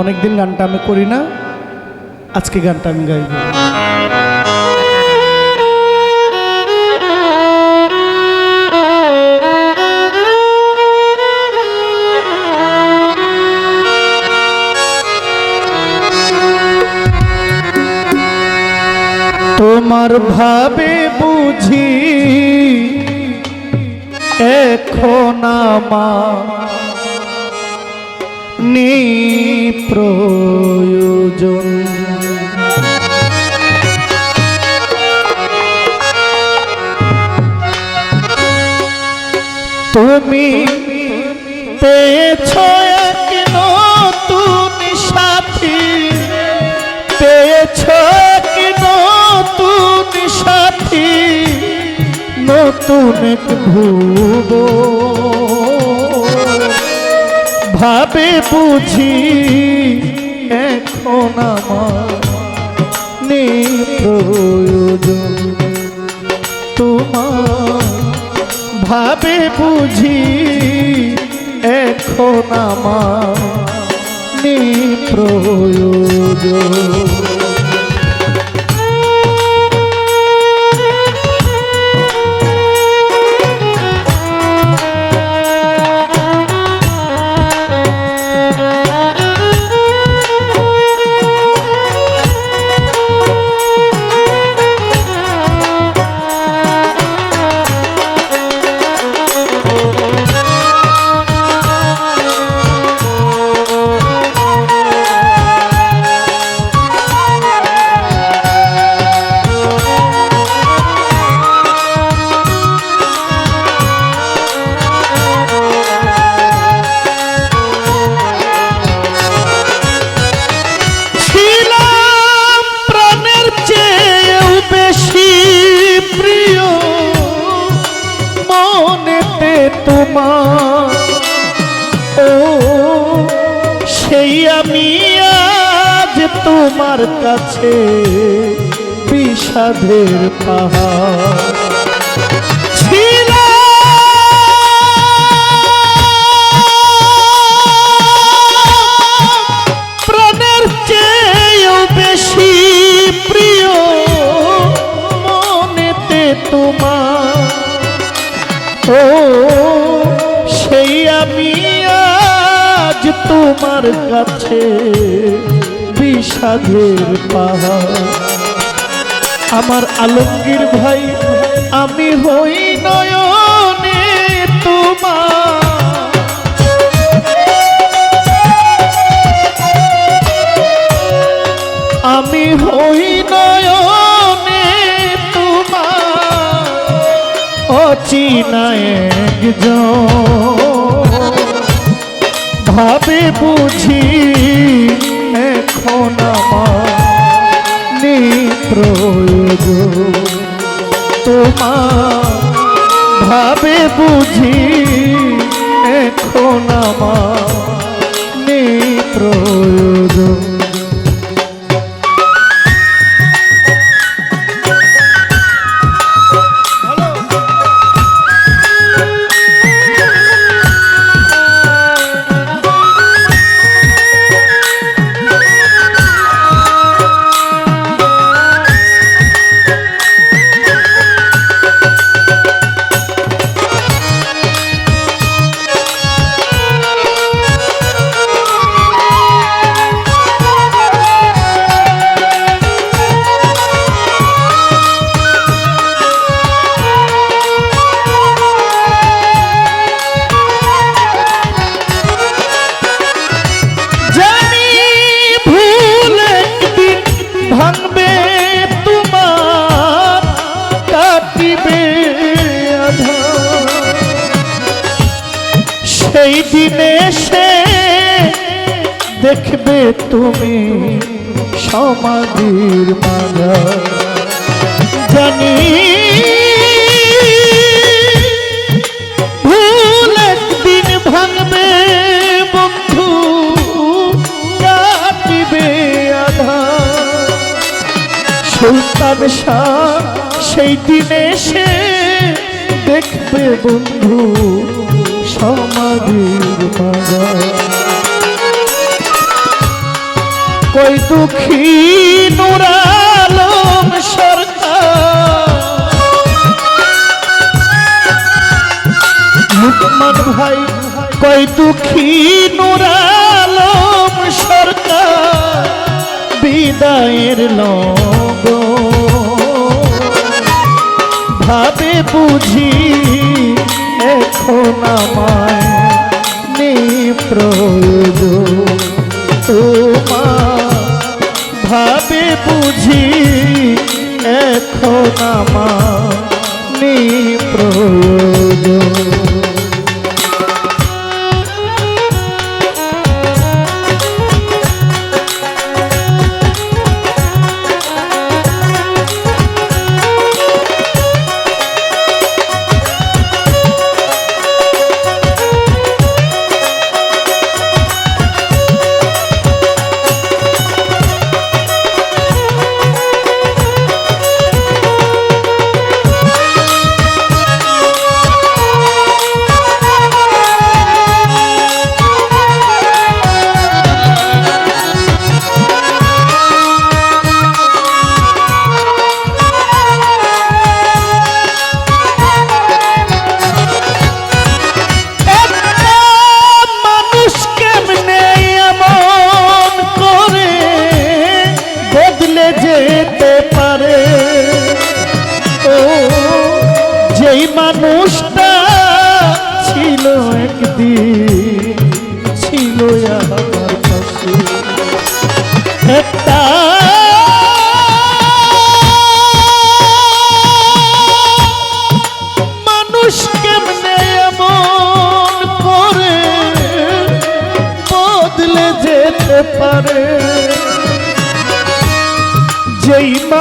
অনেকদিন গানটা আমি করি না আজকে গানটা আমি গাইব। তোমার ভাবে বুঝি এখন আমার নি প্রয়োজন তুমি পেয়েছ নতুন সাথী। পেয়েছ নতুন সাথী। নতুন এক ভুব বুঝি এখন আমার নেই প্রয়োজন। তোমার ভাবে বুঝি এখন আমার নেই প্রয়োজন। তোমার কাছে বিষাদের ছিলাম প্রাণের চেয়েও বেশি প্রিয় মনেতে তোমার। ও, সেই আমি আজ তোমার কাছে বিষাদের পাহাড়। আমার আলমগীর ভাই, আমি হই নয়নে তোমার। আমি হই নয়নে তোমার। অচিনা একজন। ভাবে বুঝি প্রয়োজন তোমার ভাবে বুঝি এখন আমার দেখবে তুমি সমাধির মাঝা। জানি ভুল একদিন ভাঙবে বন্ধু আধার সুলতান সেই দিনে সে দেখবে বন্ধু সমাধির বাজার কই দুঃখী নুরালম সরকার? লুকমান ভাই, কই দুঃখী নুরালম সরকার? বিদায়ের লগ। ভাবে বুঝি এখন আমায়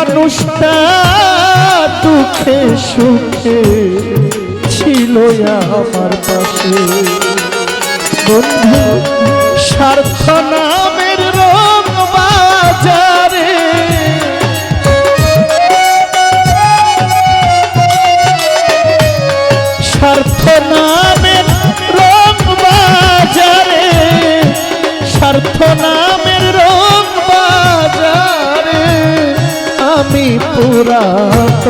মানুষটা দুঃখে সুখে ছিল আমার পাশে। বন্ধু স্বার্থ নামের রোগ বাজারে পুরাত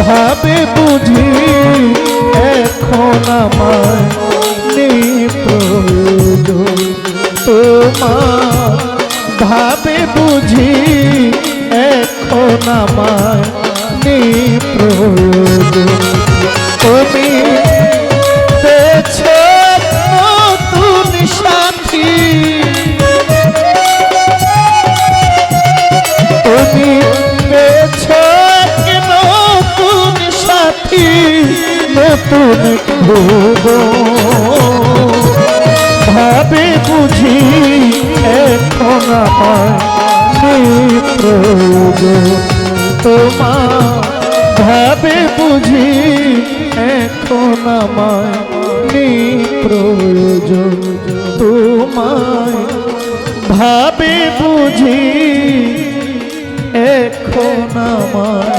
ভাবে বুঝি এখন আমার তোমার ভাবে বুঝি এখন আমার নেই নতুন ভুব ভাবে বুঝি এখন প্রয়োজন তোমার ভাবে বুঝি এখন প্রয়োজন তোমায় ভাবে বুঝি এখন আমার